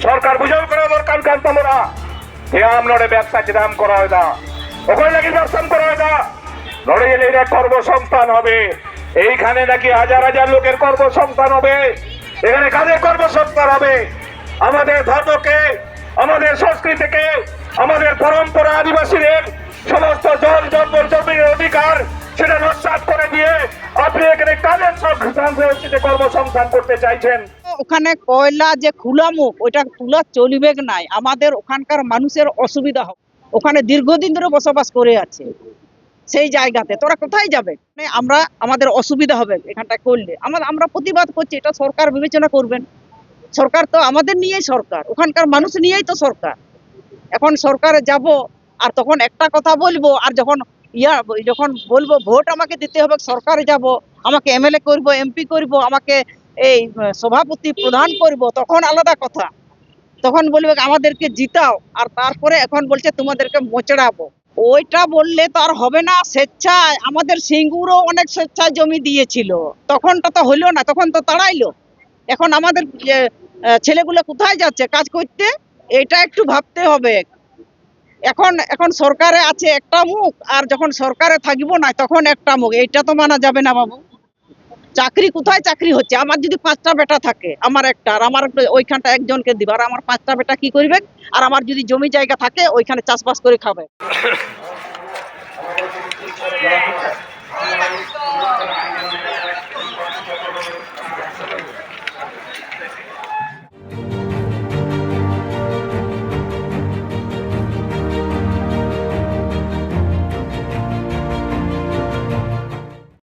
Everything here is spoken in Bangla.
সরকার বুঝাও করা দরকার কান্তাবো না। হিয়াম নড়ে ব্যবসা চিরাম করা হয় না। ওখানে নাকি ব্যবসা করা হয় না। নড়ে গেলে এটা কর্মসংস্থান হবে। এইখানে নাকি হাজার হাজার লোকের কর্মসংস্থান হবে। এখানে কাদের কর্মসংস্থান হবে? আমাদের ধর্মকে, আমাদের সংস্কৃতিকে, আমাদের পরম্পরা আদিবাসীদের সমস্ত জল জঙ্গল জমির অধিকার সেটা নস্বাত করে দিয়ে আপনি এখানে কাদের সংস্থান কর্মসংস্থান করতে চাইছেন? ওখানে কয়লা যে খোলা মুখ ওইটা তোলা চলিবে নাই। আমাদের ওখানকার মানুষের অসুবিধা হবে ওখানে দীর্ঘদিন ধরে বসবাস করে আছে। সেই জায়গাতে। তোরা কোথায় যাবে? মানে আমরা, আমাদের অসুবিধা হবে এখানটা করলে। আমরা আমরা প্রতিবাদ করছি, এটা সরকার বিবেচনা করবেন। সরকার তো আমাদের নিয়েই সরকার। ওখানকার মানুষ নিয়েই তো সরকার। এখন সরকারে যাব, আর তখন একটা কথা বলব, আর যখন ইয়া, যখন বলব, ভোট আমাকে দিতে হবে, সরকারে যাব। আমাকে এমএলএ করব, এমপি করব, আমাকে এই সভাপতি প্রধান করব, তখন আলাদা কথা। তখন বলবে, আমাদেরকে জিতাও। আর তারপরে এখন বলছে, তোমাদেরকে মোচড়াবো। ওইটা বললে তো আর হবে না, স্বেচ্ছায়। আমাদের সিঙ্গুরও অনেক স্বেচ্ছায় জমি দিয়েছিল। তখনটা তো হইল না, তখন তো তাড়াইলো। এখন আমাদের ছেলেগুলো কোথায় যাচ্ছে কাজ করতে? এটা একটু ভাবতে হবে। এখন এখন সরকারে আছে একটা মুখ, আর যখন সরকারে থাকব না, তখন একটা মুখ। এইটা তো মানা যাবে না বাবু। চাকরি কোথায় চাকরি হচ্ছে? আমার যদি পাঁচটা বেটা থাকে, আমার একটা, আর আমার ওইখানটা একজনকে দিবে, আর আমার পাঁচটা বেটা কি করবে? আর আমার যদি জমি জায়গা থাকে, ওইখানে চাষবাস করে খাবে।